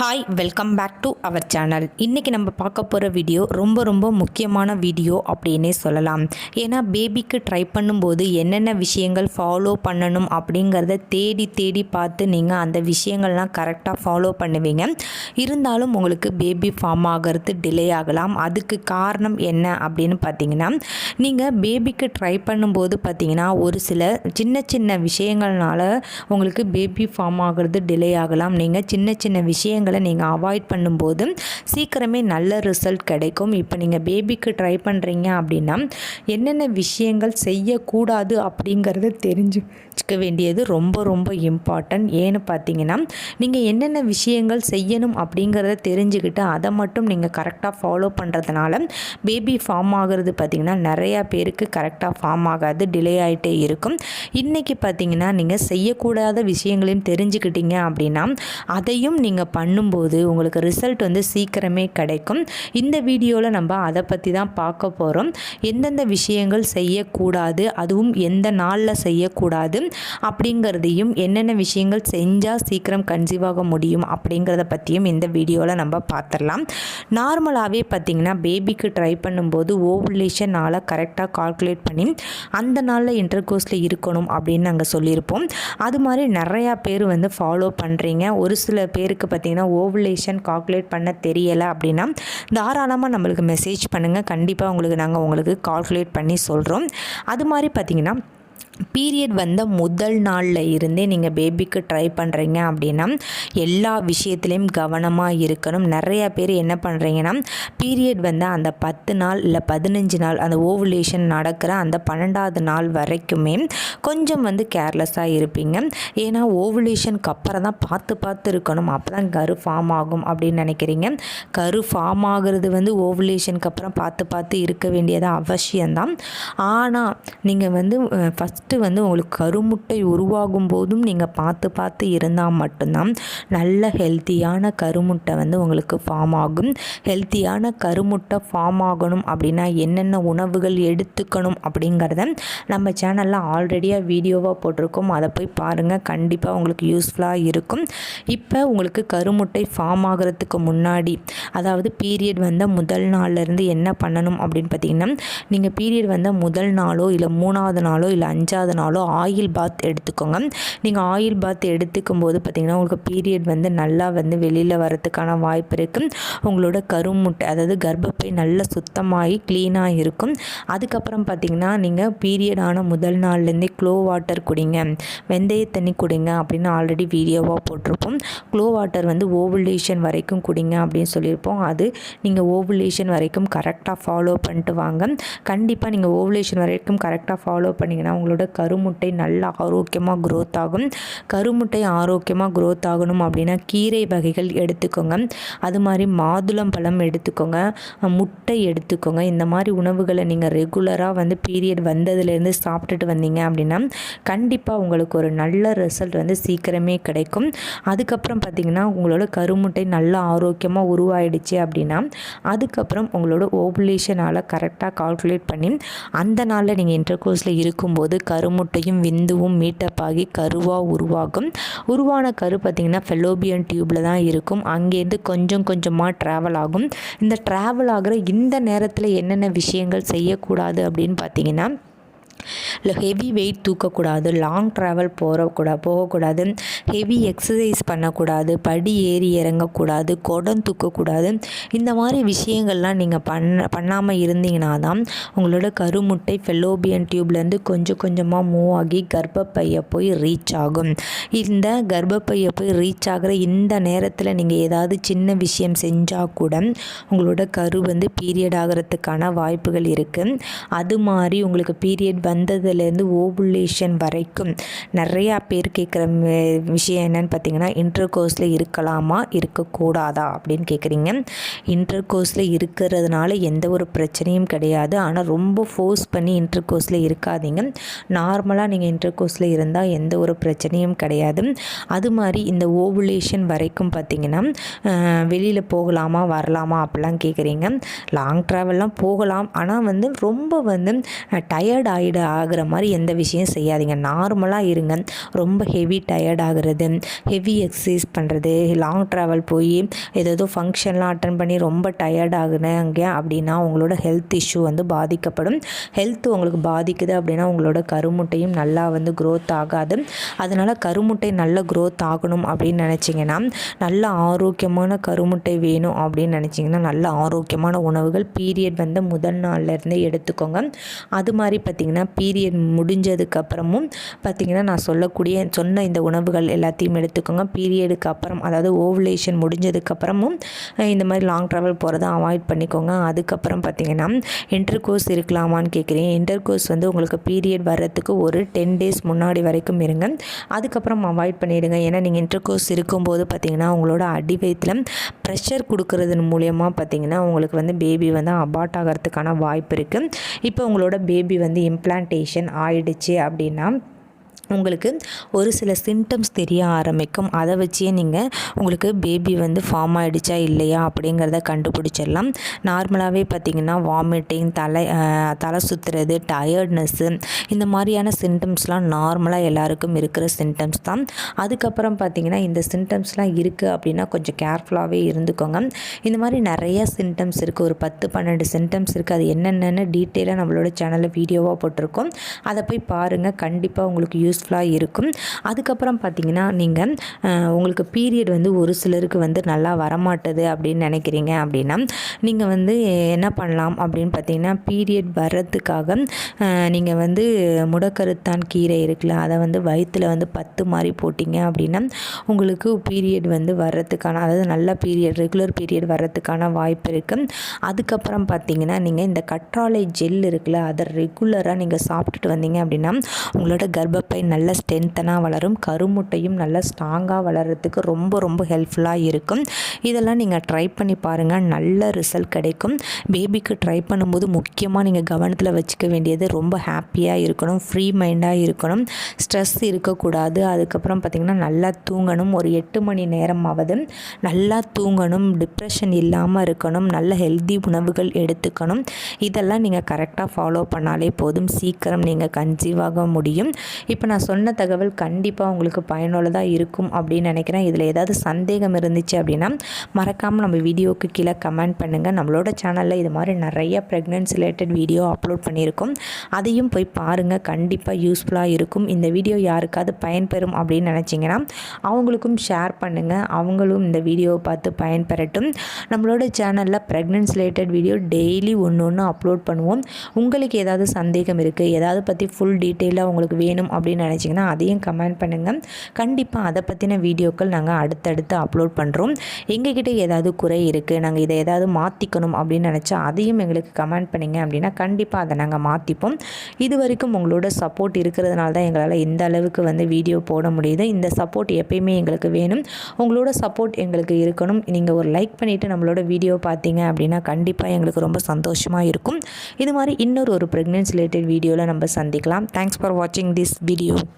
Hi welcome back to our channel இன்றைக்கி நம்ம பார்க்க போகிற வீடியோ ரொம்ப ரொம்ப முக்கியமான வீடியோ அப்படின்னே சொல்லலாம். ஏன்னா பேபிக்கு ட்ரை பண்ணும்போது என்னென்ன விஷயங்கள் ஃபாலோ பண்ணணும் அப்படிங்கிறத தேடி தேடி பார்த்து நீங்கள் அந்த விஷயங்கள்லாம் கரெக்டாக ஃபாலோ பண்ணுவீங்க. இருந்தாலும் உங்களுக்கு பேபி ஃபார்ம் ஆகிறது டிலே ஆகலாம். அதுக்கு காரணம் என்ன அப்படின்னு பார்த்தீங்கன்னா நீங்கள் பேபிக்கு ட்ரை பண்ணும்போது பார்த்தீங்கன்னா ஒரு சில சின்ன சின்ன விஷயங்கள்னால உங்களுக்கு பேபி ஃபார்ம் ஆகிறது டிலே ஆகலாம். நீங்கள் சின்ன சின்ன விஷயங்கள் நீங்கள் அவாய்ட் பண்ணும்போது சீக்கிரமே நல்ல ரிசல்ட் கிடைக்கும். இப்போ நீங்கள் பேபிக்கு ட்ரை பண்ணுறீங்க அப்படின்னா என்னென்ன விஷயங்கள் செய்யக்கூடாது அப்படிங்கிறத தெரிஞ்சுக்க வேண்டியது ரொம்ப ரொம்ப இம்பார்ட்டன்ட் ஏன்னு பார்த்தீங்கன்னா நீங்கள் என்னென்ன விஷயங்கள் செய்யணும் அப்படிங்கிறத தெரிஞ்சுக்கிட்டு அதை மட்டும் நீங்கள் கரெக்டாக ஃபாலோ பண்ணுறதுனால பேபி ஃபார்ம் ஆகிறது பார்த்திங்கன்னா நிறையா பேருக்கு கரெக்டாக ஃபார்ம் ஆகாது டிலே ஆகிட்டே இருக்கும். இன்றைக்கி பார்த்தீங்கன்னா நீங்கள் செய்யக்கூடாத விஷயங்களையும் தெரிஞ்சுக்கிட்டீங்க அப்படின்னா அதையும் நீங்கள் பண்ணும்போது உங்களுக்கு ரிசல்ட் வந்து சீக்கிரமே கிடைக்கும். இந்த வீடியோவில் நம்ம அதை பற்றி தான் பார்க்க போகிறோம் எந்தெந்த விஷயங்கள் செய்யக்கூடாது அதுவும் எந்த நாளில் செய்யக்கூடாது அப்படிங்கிறதையும் என்னென்ன விஷயங்கள் செஞ்சால் சீக்கிரம் கன்சீவ் ஆக முடியும் அப்படிங்கிறத பற்றியும் இந்த வீடியோவில் நம்ம பார்த்துடலாம் நார்மலாகவே பார்த்திங்கன்னா பேபிக்கு ட்ரை பண்ணும்போது ஓவுலேஷன் நாளை கரெக்டாக கால்குலேட் பண்ணி அந்த நாளில் இன்டர்கோர்ஸில் இருக்கணும் அப்படின்னு நாங்கள் சொல்லியிருப்போம். அது மாதிரி நிறையா பேர் வந்து ஃபாலோ பண்ணுறீங்க ஒரு சில பேருக்கு பார்த்திங்கன்னா ஓவுலேஷன் கால்குலேட் பண்ண தெரியலை அப்படின்னா தாராளமாக நம்மளுக்கு மெசேஜ் பண்ணுங்கள் கண்டிப்பாக உங்களுக்கு நாங்கள் உங்களுக்கு கால்குலேட் பண்ணி சொல்கிறோம் அது மாதிரி பார்த்திங்கன்னா பீரியட் வந்த முதல் நாளில் இருந்தே நீங்கள் பேபிக்கு ட்ரை பண்ணுறீங்க அப்படின்னா எல்லா விஷயத்துலேயும் கவனமாக இருக்கணும். நிறையா பேர் என்ன பண்ணுறீங்கன்னா பீரியட் வந்து அந்த பத்து நாள் இல்லை பதினஞ்சு நாள் அந்த ஓவுலேஷன் நடக்கிற அந்த பன்னெண்டாவது நாள் வரைக்குமே கொஞ்சம் வந்து கேர்லெஸ்ஸாக இருப்பீங்க. ஏன்னா ஓவுலேஷனுக்கு அப்புறம் தான் பார்த்து பார்த்து இருக்கணும். அப்போ தான் கரு ஃபார்ம் ஆகும் அப்படின்னு நினைக்கிறீங்க. கரு ஃபார்ம் ஆகிறது வந்து ஓவுலேஷனுக்கு அப்புறம் பார்த்து பார்த்து இருக்க வேண்டியது அவசியம்தான். ஆனால் நீங்கள் வந்து ஃபஸ்ட் ஃபஸ்ட்டு வந்து உங்களுக்கு கருமுட்டை உருவாகும் போதும் நீங்கள் பார்த்து பார்த்து இருந்தால் மட்டும்தான் நல்ல ஹெல்த்தியான கருமுட்டை வந்து உங்களுக்கு ஃபார்ம் ஆகும். ஹெல்த்தியான கருமுட்டை ஃபார்ம் ஆகணும் அப்படின்னா என்னென்ன உணவுகள் எடுத்துக்கணும் அப்படிங்கிறத நம்ம சேனலில் ஆல்ரெடியாக வீடியோவாக போட்டிருக்கோம். அதை போய் பாருங்கள் கண்டிப்பாக உங்களுக்கு யூஸ்ஃபுல்லாக இருக்கும். இப்போ உங்களுக்கு கருமுட்டை ஃபார்ம் ஆகிறதுக்கு முன்னாடி அதாவது பீரியட் வந்த முதல் நாள்லேருந்து என்ன பண்ணணும் அப்படின்னு பார்த்தீங்கன்னா நீங்கள் பீரியட் வந்த முதல் நாளோ இல்லை மூணாவது நாளோ இல்லை அஞ்சாவது முடியாதனாலும் ஆயில் பாத் எடுத்துக்கோங்க. நீங்கள் ஆயில் பாத் எடுத்துக்கும் போது பார்த்திங்கன்னா உங்களுக்கு பீரியட் வந்து நல்லா வந்து வெளியில் வரதுக்கான வாய்ப்பு இருக்குது உங்களோட கருமுட்டை அதாவது கர்ப்பப்பை நல்லா சுத்தமாகி க்ளீனாக இருக்கும். அதுக்கப்புறம் பார்த்திங்கன்னா நீங்கள் பீரியட் ஆன முதல் நாள்லேருந்தே க்ளோ வாட்டர் குடிங்க. வெந்தய தண்ணி குடிங்க அப்படின்னு ஆல்ரெடி வீடியோவாக போட்டிருப்போம். க்ளோ வாட்டர் வந்து ஓவுலேஷன் வரைக்கும் குடிங்க அப்படின்னு சொல்லியிருப்போம். அது நீங்கள் ஓவுலேஷன் வரைக்கும் கரெக்டாக ஃபாலோ பண்ணிட்டு வாங்க. கண்டிப்பாக நீங்கள் ஓவுலேஷன் வரைக்கும் கரெக்டாக ஃபாலோ பண்ணிங்கன்னா உங்களோட கருமுட்டை நல்ல ஆரோக்கியமாக க்ரோத் ஆகும். கருமுட்டை ஆரோக்கியமாக க்ரோத் ஆகணும் அப்படின்னா கீரை வகைகள் எடுத்துக்கோங்க. அது மாதிரி மாதுளம் பழம் எடுத்துக்கோங்க. முட்டை எடுத்துக்கோங்க. இந்த மாதிரி உணவுகளை நீங்கள் ரெகுலராக வந்து பீரியட் வந்ததுலேருந்து சாப்பிட்டுட்டு வந்தீங்க அப்படின்னா கண்டிப்பாக உங்களுக்கு ஒரு நல்ல ரிசல்ட் வந்து சீக்கிரமே கிடைக்கும். அதுக்கப்புறம் பார்த்திங்கன்னா உங்களோட கருமுட்டை நல்லா ஆரோக்கியமாக உருவாயிடுச்சு அப்படின்னா அதுக்கப்புறம் உங்களோட ஓபுலேஷனால் கரெக்டாக கால்குலேட் பண்ணி அந்த நாளில் நீங்கள் இன்டர்கோர்ஸில் இருக்கும்போது கருமுட்டையும் விந்துவும் மீட்டப் ஆகி கருவாக உருவாகும். உருவான கரு பார்த்திங்கன்னா ஃபெலோபியன் டியூப்பில் தான் இருக்கும். அங்கேருந்து கொஞ்சம் கொஞ்சமாக ட்ராவல் ஆகும். இந்த ட்ராவல் ஆகிற இந்த நேரத்தில் என்னென்ன விஷயங்கள் செய்யக்கூடாது அப்படின்னு பார்த்தீங்கன்னா இல்லை ஹெவி வெயிட் தூக்கக்கூடாது லாங் ட்ராவல் போகக்கூடா போகக்கூடாது ஹெவி எக்ஸசைஸ் பண்ணக்கூடாது படி ஏறி இறங்கக்கூடாது குடம் தூக்கக்கூடாது இந்த மாதிரி விஷயங்கள்லாம் நீங்கள் பண்ண பண்ணாமல் இருந்தீங்கன்னா தான் உங்களோட கருமுட்டை ஃபெல்லோபியன் டியூப்லேருந்து கொஞ்சம் கொஞ்சமாக மூவ் ஆகி கர்ப்பப்பையை போய் ரீச் ஆகும். இந்த கர்ப்பப்பையை போய் ரீச் ஆகிற இந்த நேரத்தில் நீங்கள் ஏதாவது சின்ன விஷயம் செஞ்சால் கூட உங்களோட கரு வந்து பீரியட் ஆகிறதுக்கான வாய்ப்புகள் இருக்குது அது மாதிரி உங்களுக்கு பீரியட் வந்ததுலேருந்து ஓவுலேஷன் வரைக்கும் நிறையா பேர் கேட்குற விஷயம் என்னென்னு பார்த்தீங்கன்னா இன்டர் கோர்ஸில் இருக்கலாமா இருக்கக்கூடாதா அப்படின்னு கேட்குறீங்க. இன்டர் கோர்ஸில் இருக்கிறதுனால எந்த ஒரு பிரச்சனையும் கிடையாது. ஆனால் ரொம்ப ஃபோர்ஸ் பண்ணி இன்டர் கோர்ஸில் இருக்காதீங்க. நார்மலாக நீங்கள் இன்டர் கோர்ஸில் இருந்தால் எந்த ஒரு பிரச்சனையும் கிடையாது. அது மாதிரி இந்த ஓவுலேஷன் வரைக்கும் பார்த்தீங்கன்னா வெளியில் போகலாமா வரலாமா அப்படிலாம் கேட்குறீங்க. லாங் ட்ராவல்லாம் போகலாம். ஆனால் வந்து ரொம்ப வந்து டயர்ட் ஆகிட டயர்டு ஆகிற மாதிரி எந்த விஷயம் செய்யாதீங்க. நார்மலாக இருங்க. ரொம்ப ஹெவி டயர்ட் ஆகிறது ஹெவி எக்ஸசைஸ் பண்ணுறது லாங் ட்ராவல் போய் ஏதோ ஃபங்க்ஷன்லாம் அட்டன் பண்ணி ரொம்ப டயர்ட் ஆகுனாங்க அப்படின்னா உங்களோட ஹெல்த் இஷ்யூ வந்து பாதிக்கப்படும். ஹெல்த் உங்களுக்கு பாதிக்குது அப்படின்னா உங்களோட கருமுட்டையும் நல்லா வந்து க்ரோத் ஆகாது. அதனால் கருமுட்டை நல்ல க்ரோத் ஆகணும் அப்படின்னு நினச்சிங்கன்னா நல்ல ஆரோக்கியமான கருமுட்டை வேணும் அப்படின்னு நினச்சிங்கன்னா நல்ல ஆரோக்கியமான உணவுகள் பீரியட் வந்து முதல் நாள்லேருந்தே எடுத்துக்கோங்க. அது மாதிரி பார்த்திங்கன்னா பீரியட் முடிஞ்சதுக்கப்புறமும் பார்த்திங்கன்னா நான் சொல்லக்கூடிய சொன்ன இந்த உணவுகள் எல்லாத்தையும் எடுத்துக்கோங்க. பீரியடுக்கு அப்புறம் அதாவது ஓவலேஷன் முடிஞ்சதுக்கப்புறமும் இந்த மாதிரி லாங் ட்ராவல் போகிறத அவாய்ட் பண்ணிக்கோங்க. அதுக்கப்புறம் பார்த்திங்கன்னா இன்டர் கோர்ஸ் இருக்கலாமான்னு கேட்குறீங்க இன்டர் கோர்ஸ் வந்து உங்களுக்கு பீரியட் வர்றதுக்கு ஒரு டென் டேஸ் முன்னாடி வரைக்கும் இருங்க. அதுக்கப்புறம் அவாய்ட் பண்ணிவிடுங்க ஏன்னா நீங்கள் இன்டர் கோர்ஸ் இருக்கும்போது பார்த்திங்கன்னா உங்களோட அடி வயிற்றில் ப்ரெஷர் கொடுக்கறதன் மூலியமாக பார்த்திங்கன்னா உங்களுக்கு வந்து பேபி வந்து அபார்ட் ஆகிறதுக்கான வாய்ப்பு இருக்குது இப்போ உங்களோட பேபி வந்து இம்ப்ளான்டேஷன் ஆயிடுச்சு அப்படின்னா உங்களுக்கு ஒரு சில சிம்டம்ஸ் தெரிய ஆரம்பிக்கும். அதை வச்சே நீங்கள் உங்களுக்கு பேபி வந்து ஃபார்ம் ஆகிடுச்சா இல்லையா அப்படிங்கிறத கண்டுபிடிச்சிடலாம். நார்மலாகவே பார்த்திங்கன்னா வாமிட்டிங் தலை தலை சுற்றுறது டயர்ட்னஸ்ஸு இந்த மாதிரியான சிம்டம்ஸ்லாம் நார்மலாக எல்லாருக்கும் இருக்கிற சிம்டம்ஸ் தான். அதுக்கப்புறம் பார்த்திங்கன்னா இந்த சிம்டம்ஸ்லாம் இருக்குது அப்படின்னா கொஞ்சம் கேர்ஃபுல்லாகவே இருந்துக்கோங்க. இந்த மாதிரி நிறையா சிம்டம்ஸ் இருக்குது ஒரு பத்து பன்னெண்டு சிம்டம்ஸ் இருக்குது அது என்னென்னு டீட்டெயிலாக நம்மளோட சேனலில் வீடியோவாக போட்டிருக்கோம். அதை போய் பாருங்கள் கண்டிப்பாக உங்களுக்கு யூஸ் யூஸ்ஃபுல்லாக இருக்கும். அதுக்கப்புறம் பார்த்திங்கன்னா நீங்கள் உங்களுக்கு பீரியட் வந்து ஒரு சிலருக்கு வந்து நல்லா வரமாட்டது அப்படின்னு நினைக்கிறீங்க அப்படின்னா நீங்கள் வந்து என்ன பண்ணலாம் அப்படின்னு பார்த்தீங்கன்னா பீரியட் வர்றதுக்காக நீங்கள் வந்து முடக்கருத்தான் கீரை இருக்குல்ல அதை வந்து வயிற்றில் வந்து பத்து மாதிரி போட்டிங்க அப்படின்னா உங்களுக்கு பீரியட் வந்து வர்றதுக்கான அதாவது நல்ல பீரியட் ரெகுலர் பீரியட் வர்றதுக்கான வாய்ப்பு இருக்குது அதுக்கப்புறம் பார்த்தீங்கன்னா நீங்கள் இந்த கற்றாழை ஜெல் இருக்குல்ல அதை ரெகுலராக நீங்கள் சாப்பிட்டுட்டு வந்தீங்க அப்படின்னா உங்களோட கர்ப்பப்பை நல்ல ஸ்ட்ரென்த்தனாக வளரும். கருமுட்டையும் நல்ல ஸ்ட்ராங்காக வளர்கிறதுக்கு ரொம்ப ரொம்ப ஹெல்ப்ஃபுல்லாக இருக்கும். இதெல்லாம் நீங்கள் ட்ரை பண்ணி பாருங்கள் நல்ல ரிசல்ட் கிடைக்கும். பேபிக்கு ட்ரை பண்ணும்போது முக்கியமாக நீங்கள் கவனத்தில் வச்சுக்க வேண்டியது ரொம்ப ஹாப்பியாக இருக்கணும். ஃப்ரீ மைண்டாக இருக்கணும். ஸ்ட்ரெஸ் இருக்கக்கூடாது. அதுக்கப்புறம் பார்த்திங்கன்னா நல்லா தூங்கணும். ஒரு எட்டு மணி நேரமாவது நல்லா தூங்கணும். டிப்ரெஷன் இல்லாமல் இருக்கணும். நல்ல ஹெல்தி உணவுகள் எடுத்துக்கணும். இதெல்லாம் நீங்கள் கரெக்டாக ஃபாலோ பண்ணாலே போதும். சீக்கிரம் நீங்கள் கன்சீவ் ஆக முடியும். இப்போ நான் நான் சொன்ன தகவல் கண்டிப்பாக உங்களுக்கு பயனுள்ளதாக இருக்கும் அப்படின்னு நினைக்கிறேன். இதில் ஏதாவது சந்தேகம் இருந்துச்சு அப்படின்னா மறக்காமல் நம்ம வீடியோவுக்கு கீழே கமெண்ட் பண்ணுங்கள் நம்மளோட சேனலில் இது மாதிரி நிறைய ப்ரெக்னென்சி ரிலேட்டட் வீடியோ அப்லோட் பண்ணியிருக்கோம். அதையும் போய் பாருங்கள் கண்டிப்பாக யூஸ்ஃபுல்லாக இருக்கும். இந்த வீடியோ யாருக்காவது பயன்பெறும் அப்படின்னு நினச்சிங்கன்னா அவங்களுக்கும் ஷேர் பண்ணுங்கள் அவங்களும் இந்த வீடியோவை பார்த்து பயன்பெறட்டும். நம்மளோட சேனலில் ப்ரெக்னென்ஸ் ரிலேட்டட் வீடியோ டெய்லி ஒன்று ஒன்று அப்லோட் பண்ணுவோம். உங்களுக்கு ஏதாவது சந்தேகம் இருக்குது ஏதாவது பற்றி ஃபுல் டீட்டெயிலாக உங்களுக்கு வேணும் அப்படின்னு நினச்சிங்கன்னா அதையும் கமெண்ட் பண்ணுங்கள் கண்டிப்பாக அதை பற்றின வீடியோக்கள் நாங்கள் அடுத்தடுத்து அப்லோட் பண்ணுறோம் எங்ககிட்ட ஏதாவது குறை இருக்குது நாங்கள் இதை ஏதாவது மாற்றிக்கணும் அப்படின்னு நினச்சா அதையும் எங்களுக்கு கமெண்ட் பண்ணிங்க அப்படின்னா கண்டிப்பாக அதை நாங்கள் மாற்றிப்போம் இது வரைக்கும் உங்களோட சப்போர்ட் இருக்கிறதுனால தான் எங்களால் இந்த அளவுக்கு வந்து வீடியோ போட முடியுது. இந்த சப்போர்ட் எப்பயுமே எங்களுக்கு வேணும். உங்களோட சப்போர்ட் எங்களுக்கு இருக்கணும். நீங்கள் ஒரு லைக் பண்ணிவிட்டு நம்மளோட வீடியோ பார்த்தீங்க அப்படின்னா கண்டிப்பாக எங்களுக்கு ரொம்ப சந்தோஷமாக இருக்கும். இது மாதிரி இன்னொரு ஒரு ப்ரெக்னென்சி ரிலேட்டட் வீடியோவில் நம்ம சந்திக்கலாம். தேங்க்ஸ் ஃபார் வாட்சிங் திஸ் வீடியோ you.